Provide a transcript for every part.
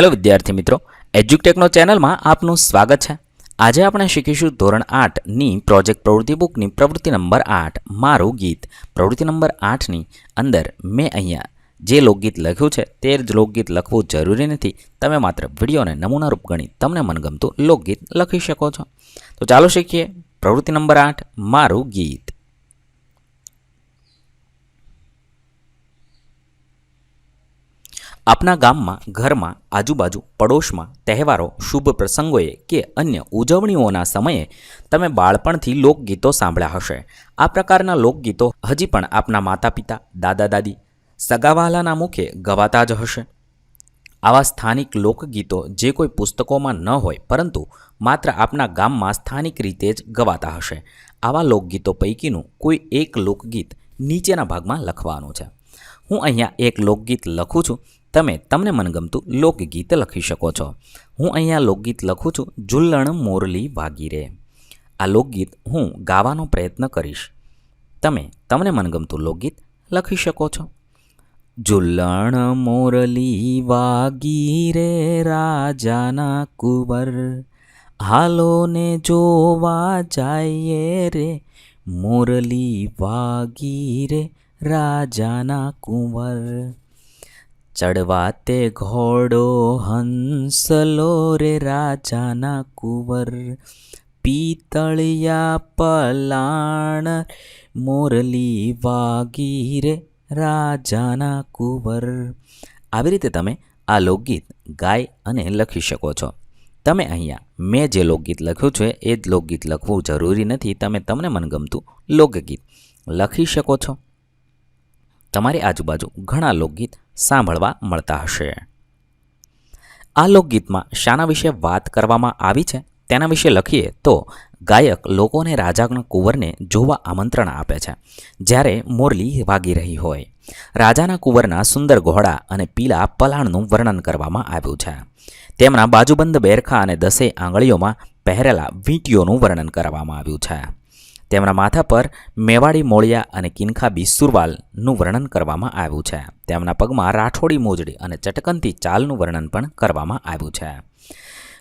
Hello વિદ્યાર્થી મિત્રો એજ્યુટેકનો ચેનલમાં આપનું સ્વાગત છે. આજે આપણે શીખીશું ધોરણ આઠની પ્રોજેક્ટ પ્રવૃત્તિ બુકની પ્રવૃત્તિ નંબર આઠ, મારું ગીત. પ્રવૃત્તિ નંબર આઠની અંદર મેં અહીંયા જે લોકગીત લખ્યું છે તે જ લોકગીત લખવું જરૂરી નથી. તમે માત્ર વિડીયોને નમૂનારૂપ ગણી તમને મનગમતું લોકગીત લખી શકો છો. તો ચાલો શીખીએ. પ્રવૃત્તિ નંબર આઠ, મારું ગીત. આપના ગામમાં, ઘરમાં, આજુબાજુ, પડોશમાં તહેવારો, શુભ પ્રસંગોએ કે અન્ય ઉજવણીઓના સમયે તમે બાળપણથી લોકગીતો સાંભળ્યા હશે. આ પ્રકારના લોકગીતો હજી પણ આપના માતા પિતા દાદા દાદી, સગાવાલાના મુખે ગવાતા જ હશે. આવા સ્થાનિક લોકગીતો જે કોઈ પુસ્તકોમાં ન હોય, પરંતુ માત્ર આપના ગામમાં સ્થાનિક રીતે જ ગવાતા હશે. આવા લોકગીતો પૈકીનું કોઈ એક લોકગીત નીચેના ભાગમાં લખવાનું છે. હું અહીંયા એક લોકગીત લખું છું. તમે તમને મનગમતું લોકગીત લખી શકો છો. હું અહીંયા લોકગીત લખું છું, જુલ્લણ મોરલી વાગી રે. આ લોકગીત હું ગાવાનો પ્રયત્ન કરીશ. તમે તમને મનગમતું લોકગીત લખી શકો છો. ઝુલ્લણ મોરલી વાગી રે રાજાના કુંવર. હાલોને જોવા જાઈએ રે, મોરલી વાગી રે રાજાના કુંવર. ચડવા તે ઘોડો હંસલો રે રાજાના કુંવર. પીતળિયા પલાણ મોરલી વાગી રે રાજાના કુંવર. આવી રીતે તમે આ લોકગીત ગાય અને લખી શકો છો. તમે અહીંયા મેં જે લોકગીત લખ્યું છે, એ જ લોકગીત લખવું જરૂરી નથી. તમે તમને મનગમતું લોકગીત લખી શકો છો. તમારી આજુબાજુ ઘણા લોકગીત સાંભળવા મળતા હશે. આ લોકગીતમાં શાના વિશે વાત કરવામાં આવી છે? તેના વિશે લખીએ તો, ગાયક લોકોને રાજાના કુંવરને જોવા આમંત્રણ આપે છે, જ્યારે મોરલી વાગી રહી હોય. રાજાના કુંવરના સુંદર ઘોડા અને પીલા પલાણનું વર્ણન કરવામાં આવ્યું છે. તેમના બાજુબંધ બેરખા અને દસે આંગળીઓમાં પહેરેલા વીંટીઓનું વર્ણન કરવામાં આવ્યું છે. તેમના માથા પર મેવાડી મોળિયા અને કિનખાબી સુરવાલનું વર્ણન કરવામાં આવ્યું છે. તેમના પગમાં રાઠોડી મોજડી અને ચટકનથી ચાલનું વર્ણન પણ કરવામાં આવ્યું છે.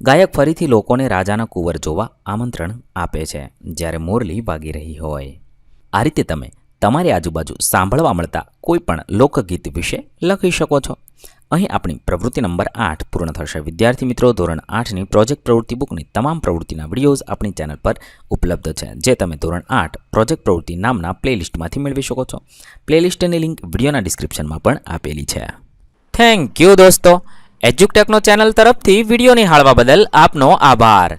ગાયક ફરીથી લોકોને રાજાના કુંવર જોવા આમંત્રણ આપે છે, જ્યારે મોરલી વાગી રહી હોય. આ રીતે તમે તમારી આજુબાજુ સાંભળવા મળતા કોઈપણ લોકગીત વિશે લખી શકો છો. અહીં આપણી પ્રવૃત્તિ નંબર આઠ પૂર્ણ થશે. વિદ્યાર્થી મિત્રો, ધોરણ આઠની પ્રોજેક્ટ પ્રવૃત્તિ બુકની તમામ પ્રવૃત્તિના વિડીયોઝ આપણી ચેનલ પર ઉપલબ્ધ છે, જે તમે ધોરણ આઠ પ્રોજેક્ટ પ્રવૃત્તિ નામના પ્લેલિસ્ટમાંથી મેળવી શકો છો. પ્લેલિસ્ટની લિંક વિડીયોના ડિસ્ક્રિપ્શનમાં પણ આપેલી છે. થેન્ક યુ દોસ્તો. એજ્યુકટેકનો ચેનલ તરફથી વીડિયો નિહાળવા બદલ આપનો આભાર.